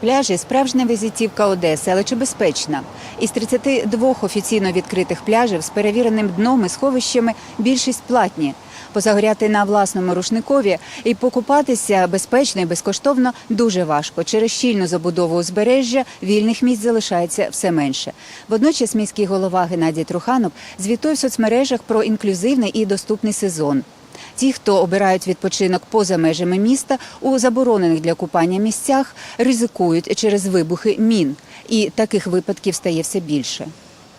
Пляжі справжня візитівка Одеси, але чи безпечна? Із 32 офіційно відкритих пляжів з перевіреним дном і сховищами більшість платні. Позагоряти на власному рушникові і покупатися безпечно і безкоштовно дуже важко. Через щільну забудову узбережжя вільних місць залишається все менше. Водночас міський голова Геннадій Труханов звітує в соцмережах про інклюзивний і доступний сезон. Ті, хто обирають відпочинок поза межами міста, у заборонених для купання місцях ризикують через вибухи мін, і таких випадків стає все більше.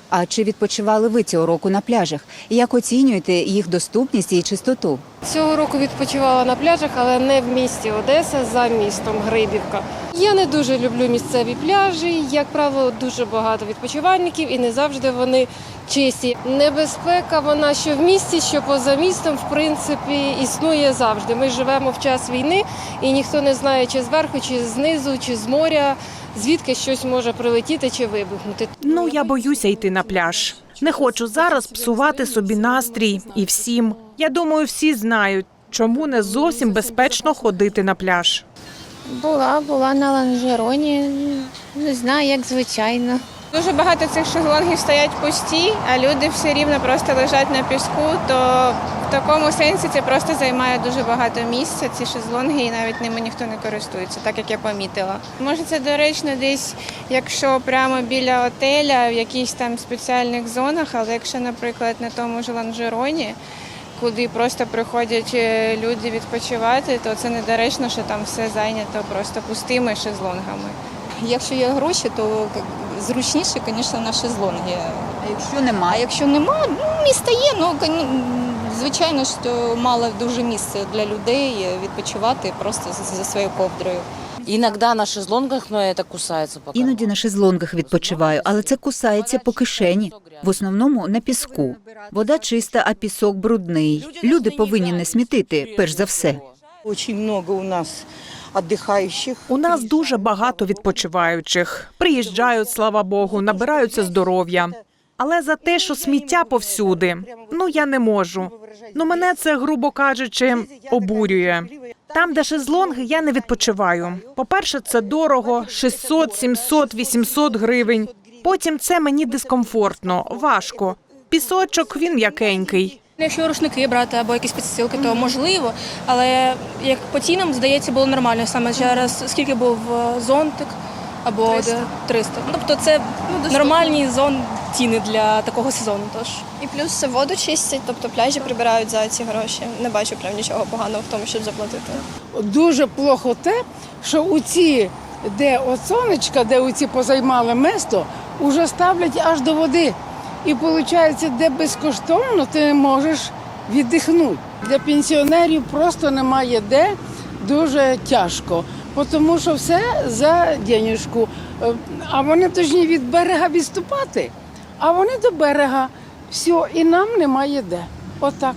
А чи відпочивали ви цього року на пляжах? Як оцінюєте їх доступність і чистоту? Цього року відпочивала на пляжах, але не в місті Одеса, за містом Грибівка. Я не дуже люблю місцеві пляжі. Як правило, дуже багато відпочивальників і не завжди вони чисті. Небезпека вона що в місті, що поза містом, в принципі, існує завжди. Ми живемо в час війни, і ніхто не знає, чи зверху, чи знизу, чи з моря, звідки щось може прилетіти чи вибухнути. Ну, я боюся йти на пляж. Не хочу зараз псувати собі настрій і всім. Я думаю, всі знають, чому не зовсім безпечно ходити на пляж. Була, була на ланжероні. Не знаю, як звичайно. Дуже багато цих шезлонгів стоять пусті, а люди все рівно просто лежать на піску. То в такому сенсі це просто займає дуже багато місця. Ці шезлонги, і навіть ними ніхто не користується, так як я помітила. Може, це доречно десь, якщо прямо біля отеля, в якихось там спеціальних зонах, але якщо, наприклад, на тому ж ланжероні. Куди просто приходять е, люди відпочивати, то це недоречно, що там все зайнято просто пустими шезлонгами. Якщо є гроші, то зручніше, звісно, на шезлонги. А якщо А якщо нема, ну місто є, ну звичайно, що мало дуже місця для людей відпочивати просто за- за своєю ковдрою. Иногда на шезлонгах, но это кусается пока. іноді на шезлонгах відпочиваю, але це кусається по кишені. В основному на піску. Вода чиста, а пісок брудний. Люди повинні не смітити, перш за все. Очень много у нас отдыхающих. У нас дуже багато відпочиваючих. Приїжджають, слава Богу, набираються здоров'я. Але за те, що сміття повсюди, ну я не можу. Ну мене це, грубо кажучи, обурює. Там, де шезлонги, я не відпочиваю. По-перше, це дорого 600, 700, 800 гривень. Потім це мені дискомфортно, важко. Пісочок він м'якенький. Якщо рушники брати або якісь підстилки, то можливо. Але як по цінам, здається, було нормально. Саме зараз скільки був е, зонтик або 300. 300. Ну, Тобто це нормальні зон ціни для такого сезону. Тож І плюс воду чистять, тобто пляжі прибирають за ці гроші. Не бачу прям нічого поганого в тому, щоб заплатити. Дуже плохо те, що у ці, де от сонечка, де у ці позаймали место, уже ставлять аж до води. І виходить, де безкоштовно ти не можеш віддихнути. Для пенсіонерів просто немає де, дуже тяжко. Тому що все за денежку. Е, А вони повинні від берега відступати, а вони до берега. Все, і нам немає де. Отак.